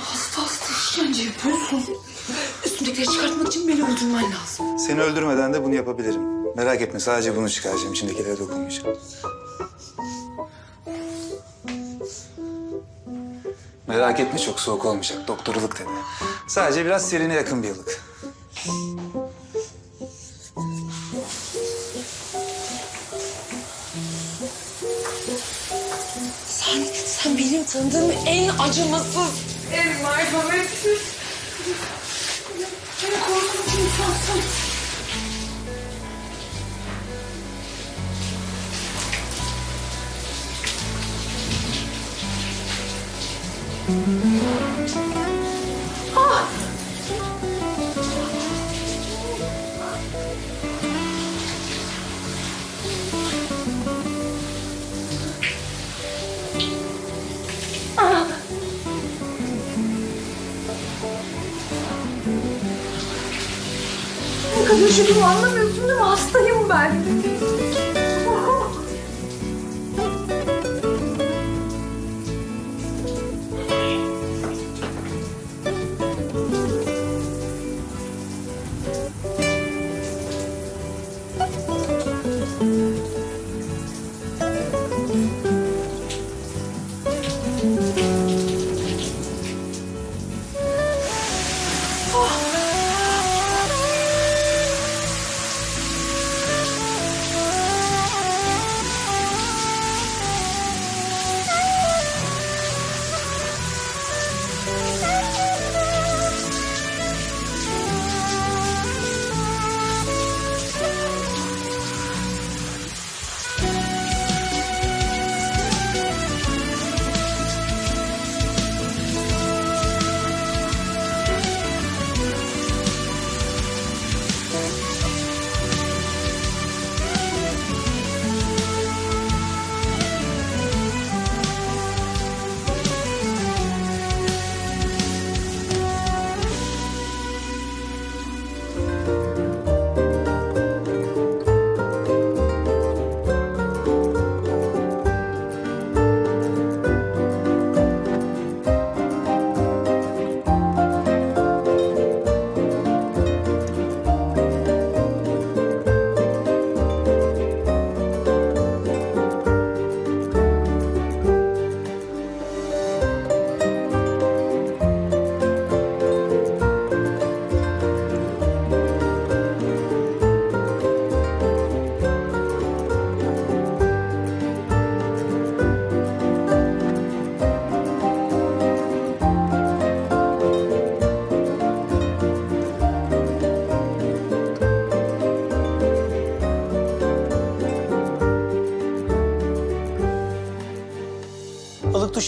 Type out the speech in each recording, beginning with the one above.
Hasta hasta işkence yapıyorsun. Üstündekileri çıkartmak için beni öldürmen lazım. Seni öldürmeden de bunu yapabilirim. Merak etme sadece bunu çıkaracağım. İçindekilere dokunmayacağım. Merak etme çok soğuk olmayacak. Doktor ılık dedi. Sadece biraz serine yakın bir ılık. Acımasız, en merhametsiz, en korkunç insansın. Ne şükür anlamıyorsun değil mi? Hastayım ben.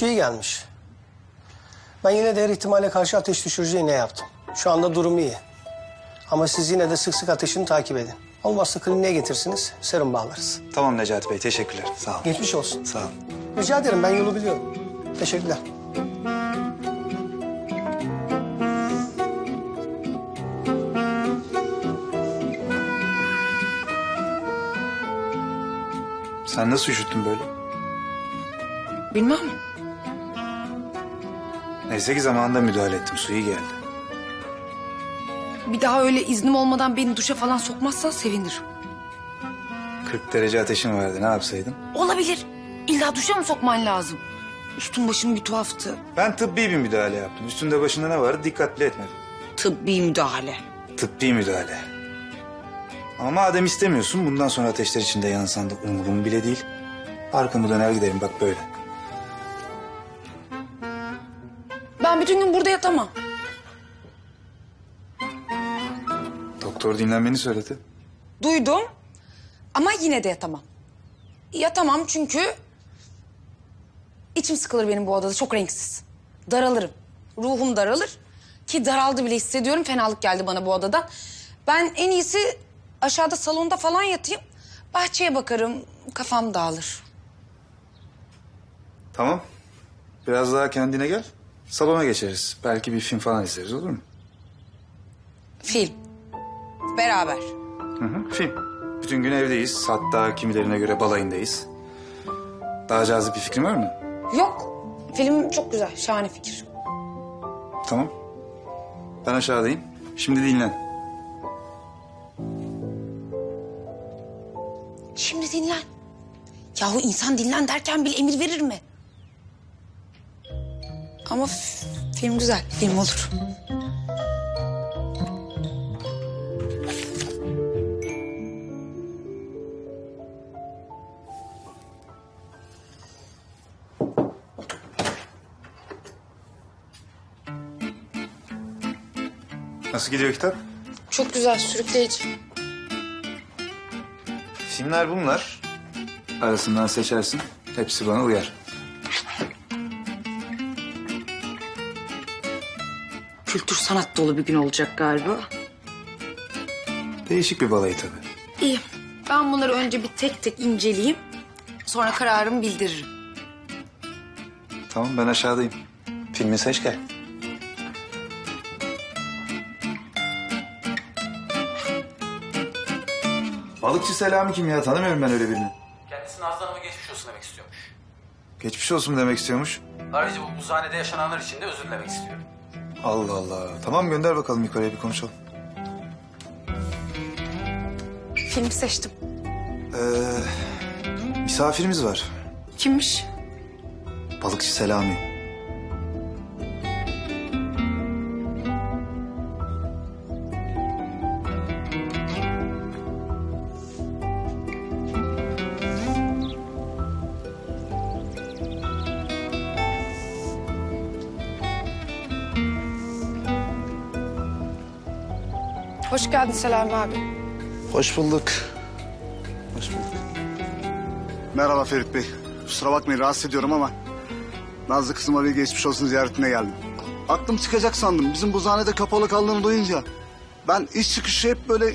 İyi gelmiş. Ben yine de her ihtimale karşı ateş düşürücü iğne yaptım. Şu anda durumu iyi. Ama siz yine de sık sık ateşini takip edin. Olmazsa kliniğe getirsiniz, serum bağlarız. Tamam Necati Bey teşekkürler. Sağ ol. Geçmiş olsun. Sağ ol. Rica ederim, ben yolu biliyorum. Teşekkürler. Sen nasıl üşüttün böyle? Bilmem. Neyse ki zamanında müdahale ettim. Su iyi geldi. Bir daha öyle iznim olmadan beni duşa falan sokmazsan sevinirim. 40 derece ateşin vardı. Ne yapsaydım? Olabilir. İlla duşa mı sokman lazım? Üstüm başım bir tuhaftı. Ben tıbbi bir müdahale yaptım. Üstünde başında ne vardı dikkatli etmedim. Tıbbi müdahale. Tıbbi müdahale. Ama madem istemiyorsun bundan sonra ateşler içinde yansan da umurum bile değil. Arkamı döner giderim bak böyle. Bütün gün burada yatamam. Doktor dinlenmeni söyledi. Duydum ama yine de yatamam. Yatamam çünkü içim sıkılır benim bu odada çok renksiz. Daralırım. Ruhum daralır ki daraldı bile hissediyorum. Fenalık geldi bana bu odadan. Ben en iyisi aşağıda salonda falan yatayım. Bahçeye bakarım. Kafam dağılır. Tamam. Biraz daha kendine gel. Salona geçeriz. Belki bir film falan izleriz olur mu? Film. Beraber. Hı hı, film. Bütün gün evdeyiz. Hatta kimilerine göre balayındayız. Daha cazip bir fikrin var mı? Yok. Film çok güzel. Şahane fikir. Tamam. Ben aşağıdayım. Şimdi dinlen. Şimdi dinlen. Yahu insan dinlen derken bile emir verir mi? Ama film güzel. Film olur. Nasıl gidiyor kitap? Çok güzel, sürükleyici. Filmler bunlar. Arasından seçersin. Hepsi bana uyar. Kültür sanat dolu bir gün olacak galiba. Değişik bir balayı tabii. İyi. Ben bunları önce bir tek tek inceleyeyim. Sonra kararımı bildiririm. Tamam ben aşağıdayım. Filmi seç gel. Balıkçı Selami kim ya? Tanımıyorum ben öyle birini. Kendisi Nazlı Hanım'a geçmiş olsun demek istiyormuş. Geçmiş olsun demek istiyormuş? Ayrıca bu buzhanede yaşananlar için de özür dilemek istiyor. Allah Allah. Tamam gönder bakalım yukarıya bir konuşalım. Film seçtim. Ee, misafirimiz var. Kimmiş? Balıkçı Selami. Hoş geldin Selami abi. Hoş bulduk. Hoş bulduk. Merhaba Ferit Bey. Kusura bakmayın rahatsız ediyorum ama... ...Nazlı kızıma bir geçmiş olsun ziyaretine geldim. Aklım çıkacak sandım. Bizim buzhanede kapalı kaldığını duyunca... ...ben iş çıkışı hep böyle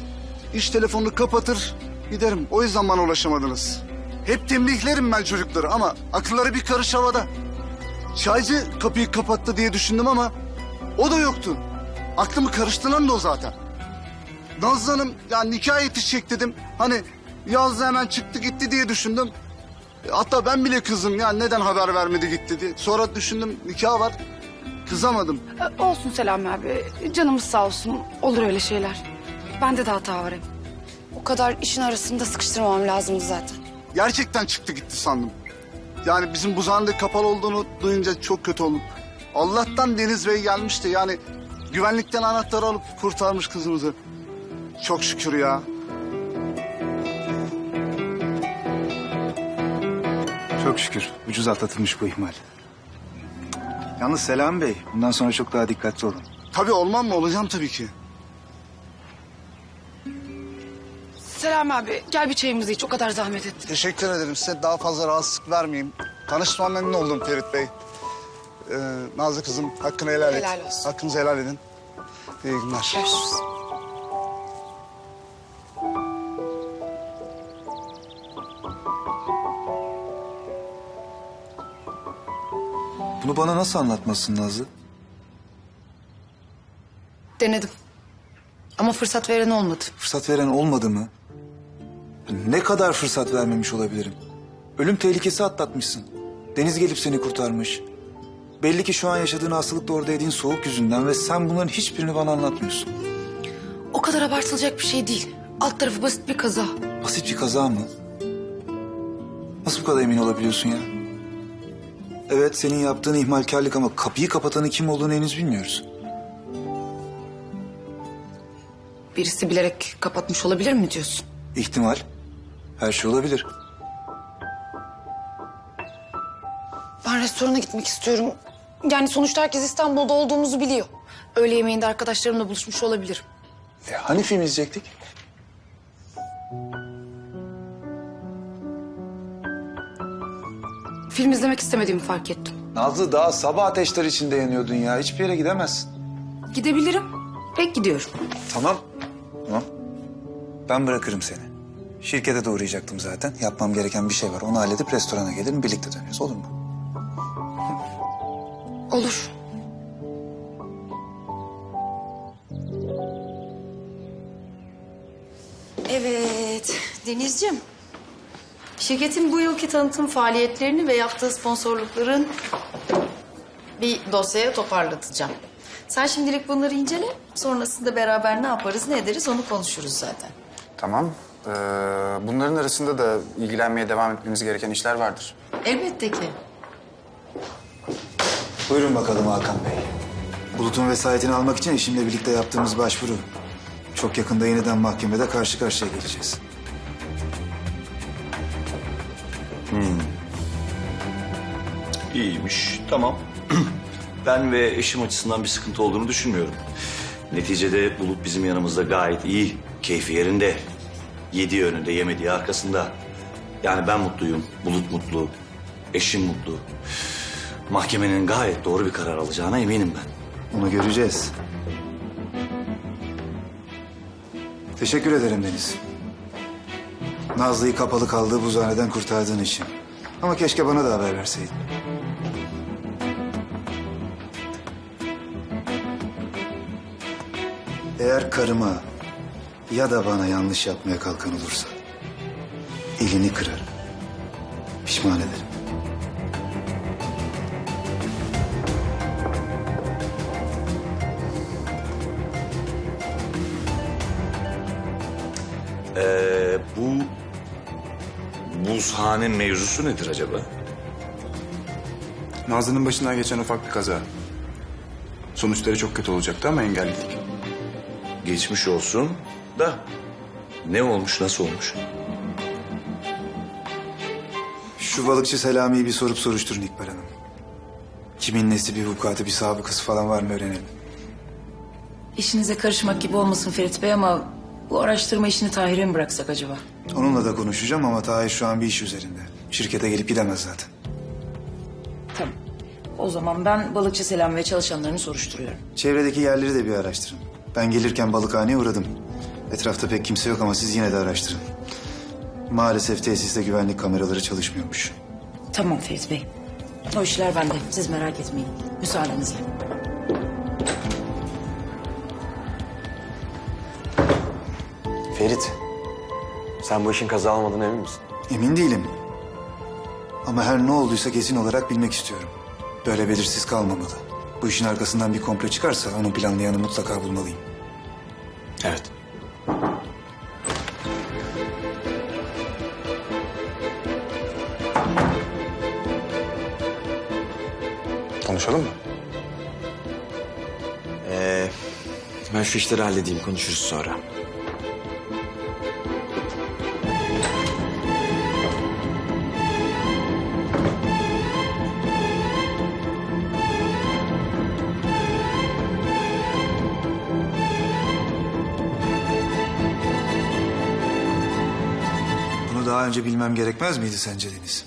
iş telefonunu kapatır giderim. O yüzden bana ulaşamadınız. Hep tembihlerim ben çocukları ama akılları bir karış havada. Çaycı kapıyı kapattı diye düşündüm ama o da yoktu. Aklımı karıştıran da o zaten. Nazlı Hanım ya nikah yetişecek dedim. Hani yazdı hemen çıktı gitti diye düşündüm. E, Hatta ben bile kızım ya neden haber vermedi gitti diye. Sonra düşündüm nikah var. Kızamadım. Ee, Olsun Selami abi. Canımız sağ olsun. Olur öyle şeyler. Bende de hata var hep. O kadar işin arasında sıkıştırmamam lazımdı zaten. Gerçekten çıktı gitti sandım. Yani bizim buzhanede kapalı olduğunu duyunca çok kötü oldum. Allah'tan Deniz Bey gelmişti. Yani güvenlikten anahtarı alıp kurtarmış kızımızı. Çok şükür ya. Çok şükür ucuz atlatılmış bu ihmal. Yalnız Selami Bey bundan sonra çok daha dikkatli olun. Tabii olmam mı? Olacağım tabii ki. Selami abi gel bir çayımızı iç. O kadar zahmet ettin. Teşekkür ederim. Size daha fazla rahatsızlık vermeyeyim. Tanıştığıma memnun oldum Ferit Bey. Ee, Nazlı kızım hakkını helal et. Helal olsun. Hakkınızı helal edin. İyi günler. Görüşürüz. Bunu bana nasıl anlatmasın Nazlı? Denedim. Ama fırsat veren olmadı. Fırsat veren olmadı mı? Ne kadar fırsat vermemiş olabilirim? Ölüm tehlikesi atlatmışsın. Deniz gelip seni kurtarmış. Belli ki şu an yaşadığın hastalıkta orada yediğin soğuk yüzünden ve sen bunların hiçbirini bana anlatmıyorsun. O kadar abartılacak bir şey değil. Alt tarafı basit bir kaza. Basit bir kaza mı? Nasıl bu kadar emin olabiliyorsun ya? Evet senin yaptığın ihmalkarlık ama kapıyı kapatanın kim olduğunu henüz bilmiyoruz. Birisi bilerek kapatmış olabilir mi diyorsun? İhtimal. Her şey olabilir. Ben restorana gitmek istiyorum. Yani sonuçta herkes İstanbul'da olduğumuzu biliyor. Öğle yemeğinde arkadaşlarımla buluşmuş olabilirim. E, hani film izleyecektik? Film izlemek istemediğimi fark ettim. Nazlı daha sabah ateşler içinde yanıyordun ya. Hiçbir yere gidemezsin. Gidebilirim. Pek gidiyorum. Tamam. Tamam. Ben bırakırım seni. Şirkete de uğrayacaktım zaten. Yapmam gereken bir şey var. Onu halledip restorana gelirim. Birlikte döneriz. Olur mu? Olur. Evet, Denizciğim, şirketin bu yılki tanıtım faaliyetlerini ve yaptığı sponsorlukların bir dosyaya toparlatacağım. Sen şimdilik bunları incele. Sonrasında beraber ne yaparız, ne ederiz onu konuşuruz zaten. Tamam. Ee, bunların arasında da ilgilenmeye devam etmemiz gereken işler vardır. Elbette ki. Buyurun bakalım Hakan Bey. Bulut'un vesayetini almak için eşimle birlikte yaptığımız başvuru. Çok yakında yeniden mahkemede karşı karşıya geleceğiz. İyiymiş, tamam. ben ve eşim açısından bir sıkıntı olduğunu düşünmüyorum. Neticede Bulut bizim yanımızda gayet iyi, keyfi yerinde. Yediği önünde, yemediği arkasında. Yani ben mutluyum, Bulut mutlu, eşim mutlu. Mahkemenin gayet doğru bir karar alacağına eminim ben. Onu göreceğiz. Teşekkür ederim Deniz. Nazlı'yı kapalı kaldığı buzhaneden kurtardığın için. Ama keşke bana da haber verseydin. Eğer karıma ya da bana yanlış yapmaya kalkan olursa... ...elini kırarım. Pişman ederim. Ee, bu buzhane mevzusu nedir acaba? Nazlı'nın başından geçen ufak bir kaza. Sonuçları çok kötü olacaktı ama engelledik. Geçmiş olsun da ne olmuş, nasıl olmuş? Şu balıkçı Selami'yi bir sorup soruşturun İkbal Hanım. Kimin nesi bir vukuatı bir sabıkası falan var mı öğrenelim. İşinize karışmak gibi olmasın Ferit Bey ama bu araştırma işini Tahir'e mi bıraksak acaba? Onunla da konuşacağım ama Tahir şu an bir iş üzerinde. Şirkete gelip gidemez zaten. Tamam. O zaman ben balıkçı Selam ve çalışanlarını soruşturuyorum. Çevredeki yerleri de bir araştırın. Ben gelirken balıkhaneye uğradım. Etrafta pek kimse yok ama siz yine de araştırın. Maalesef tesiste güvenlik kameraları çalışmıyormuş. Tamam Ferit Bey. O işler bende. Siz merak etmeyin. Müsaadenizle. Ferit, sen bu işin kaza olmadığına emin misin? Emin değilim. Ama her ne olduysa kesin olarak bilmek istiyorum. Böyle belirsiz kalmamalı. Bu işin arkasından bir komplo çıkarsa onun planlayanı mutlaka bulmalıyım. Evet. Konuşalım mı? Ee, ben şu işleri halledeyim, konuşuruz sonra. Daha önce bilmem gerekmez miydi sence Deniz?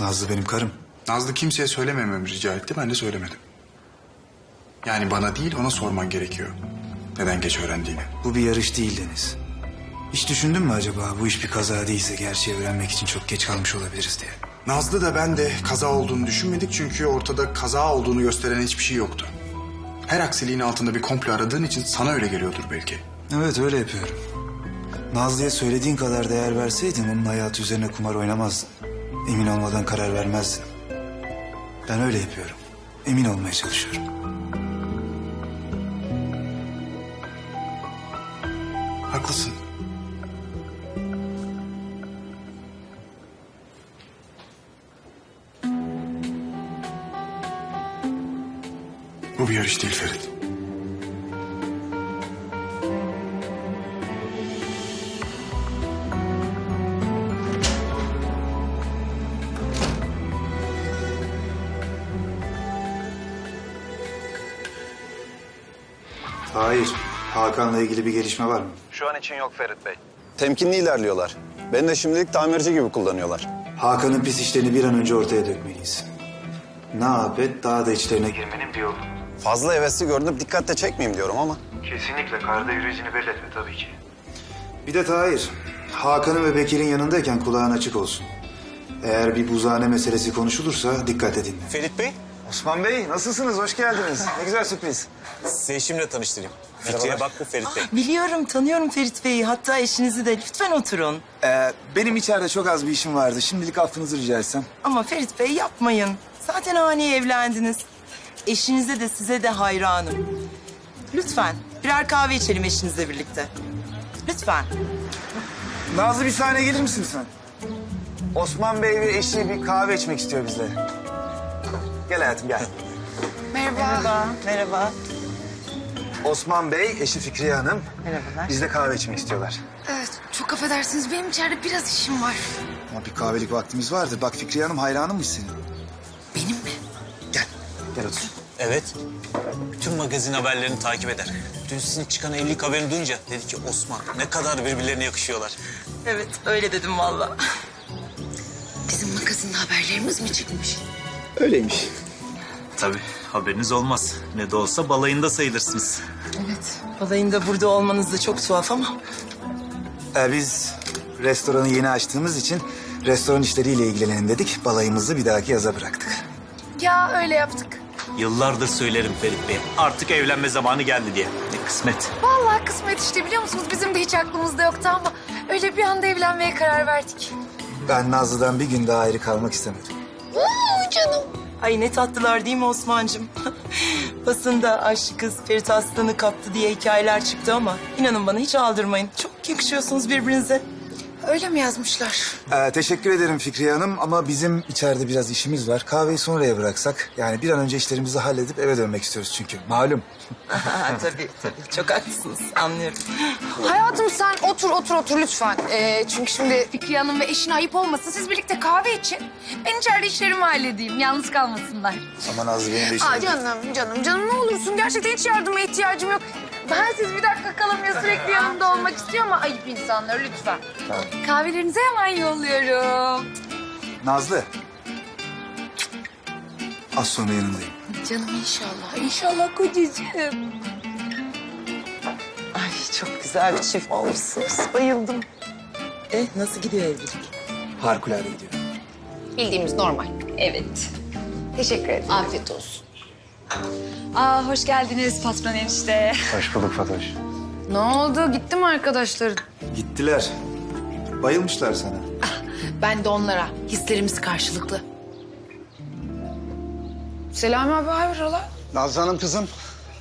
Nazlı benim karım. Nazlı kimseye söylemememi rica etti. Ben de söylemedim. Yani bana değil ona sorman gerekiyor. Neden geç öğrendiğini. Bu bir yarış değil Deniz. Hiç düşündün mü acaba bu iş bir kaza değilse gerçeği öğrenmek için çok geç kalmış olabiliriz diye? Nazlı da ben de kaza olduğunu düşünmedik çünkü ortada kaza olduğunu gösteren hiçbir şey yoktu. Her aksiliğin altında bir komplo aradığın için sana öyle geliyordur belki. Evet öyle yapıyorum. Nazlı'ya söylediğin kadar değer verseydin onun hayatı üzerine kumar oynamazdın. Emin olmadan karar vermezdin. Ben öyle yapıyorum. Emin olmaya çalışıyorum. Haklısın. Bu bir yarış değil Ferit. Hayır. Hakan'la ilgili bir gelişme var mı? Şu an için yok Ferit Bey. Temkinli ilerliyorlar. Beni de şimdilik tamirci gibi kullanıyorlar. Hakan'ın pis işlerini bir an önce ortaya dökmeliyiz. Ne yap et daha da içlerine girmenin bir yolu. Fazla hevesli görünüp dikkatle çekmeyeyim diyorum ama. Kesinlikle karda yürüyüşünü belli etme tabii ki. Bir de Tahir. Hakan'ın ve Bekir'in yanındayken kulağın açık olsun. Eğer bir buzhane meselesi konuşulursa dikkat dinle. Ferit Bey, Osman Bey nasılsınız? Hoş geldiniz. Ne güzel sürpriz. sizi eşimle tanıştırayım. Fikriye bak bu Ferit Bey. Biliyorum, tanıyorum Ferit Bey'i. Hatta eşinizi de. Lütfen oturun. Ee, benim içeride çok az bir işim vardı. Şimdilik affınızı rica etsem. Ama Ferit Bey yapmayın. Zaten ani evlendiniz. Eşinize de size de hayranım. Lütfen birer kahve içelim eşinizle birlikte. Lütfen. Nazlı bir saniye gelir misin lütfen? Osman Bey ve eşi bir kahve içmek istiyor bizle. Gel hayatım gel. Merhaba. Merhaba. Osman Bey, eşi Fikriye Hanım. Merhabalar. Bizle kahve içmek istiyorlar. Evet çok affedersiniz benim içeride biraz işim var. Ama bir kahvelik vaktimiz vardır. Bak Fikriye Hanım hayranımmış senin. Benim mi? Gel, gel otur. Evet. Bütün magazin haberlerini takip eder. Dün sizin çıkan evlilik haberini duyunca dedi ki Osman ne kadar birbirlerine yakışıyorlar. Evet, öyle dedim vallahi. Bizim magazin haberlerimiz mi çıkmış? Öyleymiş. Tabii haberiniz olmaz. Ne de olsa balayında sayılırsınız. Evet. Balayında burada olmanız da çok tuhaf ama... Ee, biz restoranı yeni açtığımız için restoran işleriyle ilgilenelim dedik. Balayımızı bir dahaki yaza bıraktık. Ya öyle yaptık. Yıllardır söylerim Ferit Bey. Artık evlenme zamanı geldi diye. Ne kısmet. Vallahi kısmet işte biliyor musunuz? Bizim de hiç aklımızda yoktu ama öyle bir anda evlenmeye karar verdik. Ben Nazlı'dan bir gün daha ayrı kalmak istemedim. Oo canım. Ay ne tatlılar değil mi Osman'cığım? Basında aşk kız Ferit Aslan'ı kaptı diye hikayeler çıktı ama... ...inanın bana hiç aldırmayın. Çok yakışıyorsunuz birbirinize. Öyle mi yazmışlar? Ee, teşekkür ederim Fikriye Hanım ama bizim içeride biraz işimiz var. Kahveyi sonraya bıraksak. Yani bir an önce işlerimizi halledip eve dönmek istiyoruz çünkü. Malum. tabii tabii. Çok haklısınız. Anlıyorum. Hayatım sen otur otur otur lütfen. Ee, çünkü şimdi Fikriye Hanım ve eşine ayıp olmasın. Siz birlikte kahve için. Ben içeride işlerimi halledeyim. Yalnız kalmasınlar. Ama Nazlı benim de işim. Aa, canım canım canım ne olursun. Gerçekten hiç yardıma ihtiyacım yok. Ben siz bir dakika kalamıyor sürekli yanımda olmak istiyor ama ayıp insanlar lütfen. Kahvelerinizi hemen yolluyorum. Nazlı. Az sonra yanındayım. Canım inşallah. İnşallah kocacığım. Ay çok güzel bir çift olmuşsunuz. Bayıldım. Eh nasıl gidiyor evlilik? Harikulade gidiyor. Bildiğimiz normal. Evet. Teşekkür ederim. Afiyet olsun. Aa hoş geldiniz patron enişte. Hoş bulduk Fatoş. Ne oldu? Gitti mi arkadaşların? Gittiler. Bayılmışlar sana. Ben de onlara. Hislerimiz karşılıklı. Selami abi hayrola? Nazlı Hanım kızım,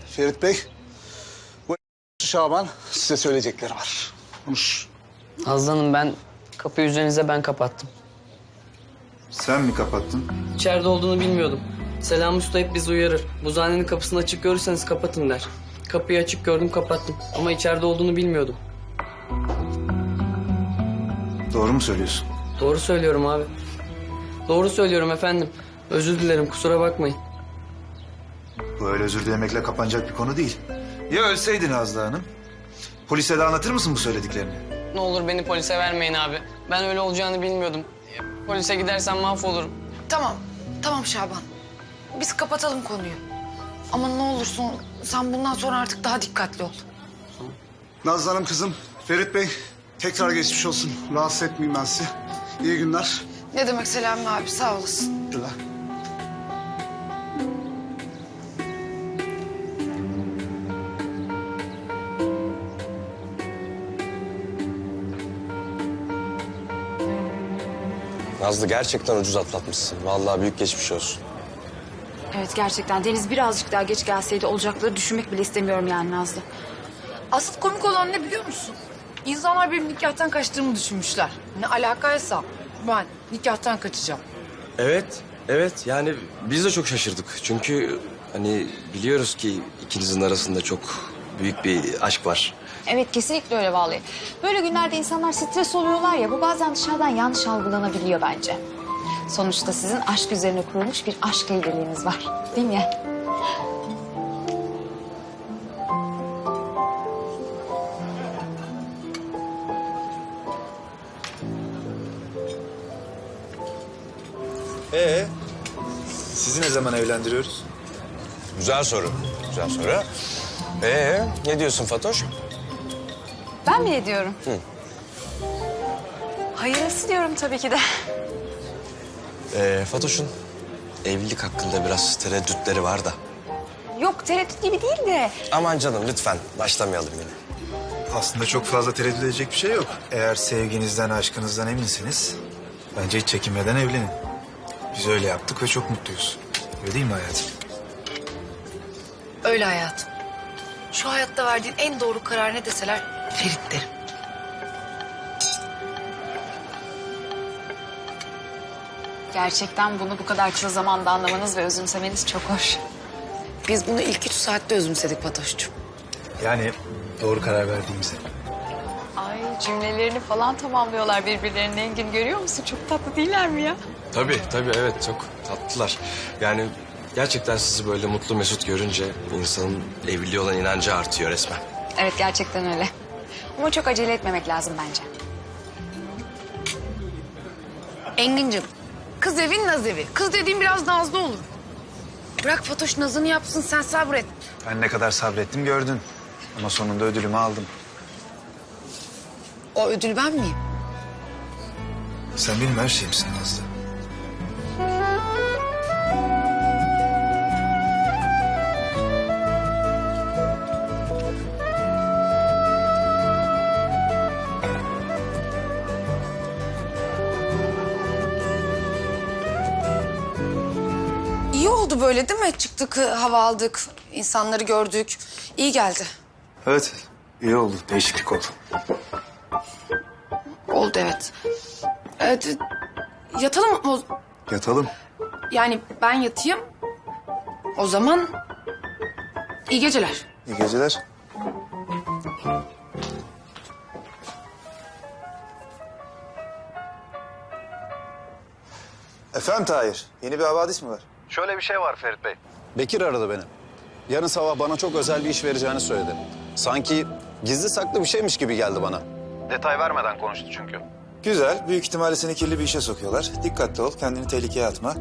Ferit Bey. Bu Şaban size söyleyecekleri var. Konuş. Aslanım ben kapıyı üzerinize ben kapattım. Sen mi kapattın? İçeride olduğunu bilmiyordum. Selam Usta hep bizi uyarır. Buzhanenin kapısını açık görürseniz kapatın der. Kapıyı açık gördüm kapattım. Ama içeride olduğunu bilmiyordum. Doğru mu söylüyorsun? Doğru söylüyorum abi. Doğru söylüyorum efendim. Özür dilerim kusura bakmayın. Bu öyle özür dilemekle kapanacak bir konu değil. Ya ölseydin Nazlı Hanım? Polise de anlatır mısın bu söylediklerini? Ne olur beni polise vermeyin abi. Ben öyle olacağını bilmiyordum. Polise gidersem mahvolurum. Tamam. Tamam Şaban. Biz kapatalım konuyu. Ama ne olursun sen bundan sonra artık daha dikkatli ol. Nazlı Hanım kızım, Ferit Bey tekrar geçmiş olsun. Rahatsız etmeyeyim ben sizi. İyi günler. Ne demek Selami abi sağ olasın. Şurada. Nazlı gerçekten ucuz atlatmışsın. Vallahi büyük geçmiş olsun. Evet gerçekten Deniz birazcık daha geç gelseydi olacakları düşünmek bile istemiyorum yani Nazlı. Asıl komik olan ne biliyor musun? İnsanlar benim nikahtan kaçtığımı düşünmüşler. Ne alakaysa ben nikahtan kaçacağım. Evet, evet. Yani biz de çok şaşırdık. Çünkü hani biliyoruz ki ikinizin arasında çok büyük bir aşk var. Evet kesinlikle öyle vallahi. Böyle günlerde insanlar stres oluyorlar ya bu bazen dışarıdan yanlış algılanabiliyor bence. Sonuçta sizin aşk üzerine kurulmuş bir aşk evliliğiniz var. Değil mi? Ee, sizi ne zaman evlendiriyoruz? Güzel soru. Güzel soru. Ee, ne diyorsun Fatoş? Ben mi ediyorum? Hayırlısı diyorum tabii ki de. Ee, Fatoş'un evlilik hakkında biraz tereddütleri var da. yok tereddüt gibi değil de. Aman canım lütfen başlamayalım yine. Aslında çok fazla tereddüt edecek bir şey yok. Eğer sevginizden, aşkınızdan eminsiniz... ...bence hiç çekinmeden evlenin. Biz öyle yaptık ve çok mutluyuz. Öyle değil mi hayatım? Öyle hayatım. Şu hayatta verdiğin en doğru karar ne deseler Ferit derim. Gerçekten bunu bu kadar kısa zamanda anlamanız ve özümsemeniz çok hoş. Biz bunu ilk üç saatte özümsedik Fatoş'cum. Yani doğru karar verdiğimizi. Ay cümlelerini falan tamamlıyorlar birbirlerinin Engin görüyor musun? Çok tatlı değiller mi ya? Tabii tabii evet çok tatlılar. Yani gerçekten sizi böyle mutlu mesut görünce insanın evliliğe olan inancı artıyor resmen. Evet gerçekten öyle. Ama çok acele etmemek lazım bence. Engin'cim kız evin naz evi. Kız dediğin biraz nazlı olur. Bırak Fatoş nazını yapsın sen sabret. Ben ne kadar sabrettim gördün. Ama sonunda ödülümü aldım. O ödül ben miyim? Sen benim her şeyimsin Nazlı. İyi oldu böyle değil mi? Çıktık, hava aldık, insanları gördük. İyi geldi. Evet, iyi oldu. Değişiklik oldu. Oldu evet. Evet, yatalım mı? o- Yatalım. Yani ben yatayım. O zaman iyi geceler. İyi geceler. Efendim Tahir, yeni bir havadis mi var? Şöyle bir şey var Ferit Bey. Bekir aradı beni. Yarın sabah bana çok özel bir iş vereceğini söyledi. Sanki gizli saklı bir şeymiş gibi geldi bana. Detay vermeden konuştu çünkü. Güzel, büyük ihtimalle seni kirli bir işe sokuyorlar. Dikkatli ol, kendini tehlikeye atma.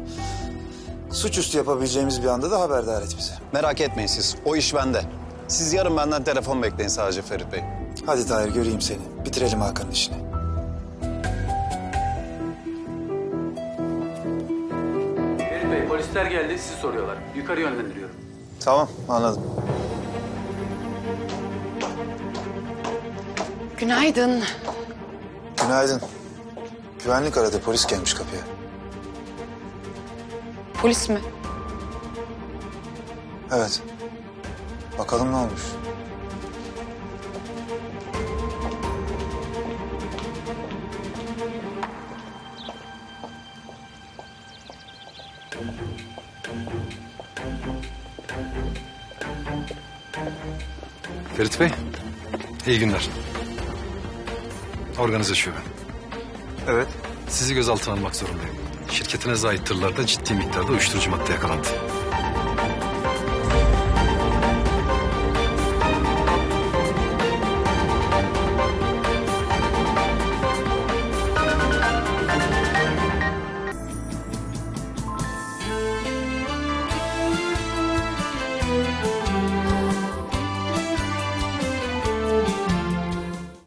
Suçüstü yapabileceğimiz bir anda da haberdar et bizi. Merak etmeyin siz. O iş bende. Siz yarın benden telefon bekleyin sadece Ferit Bey. Hadi Tahir göreyim seni. Bitirelim Hakan'ın işini. Polisler geldi sizi soruyorlar. Yukarı yönlendiriyorum. Tamam, anladım. Günaydın. Günaydın. Güvenlik aradı, polis gelmiş kapıya. Polis mi? Evet. Bakalım ne olmuş. Ferit Bey, iyi günler. Organize şube. Evet. Sizi gözaltına almak zorundayım. Şirketinize ait tırlarda ciddi miktarda uyuşturucu madde yakalandı.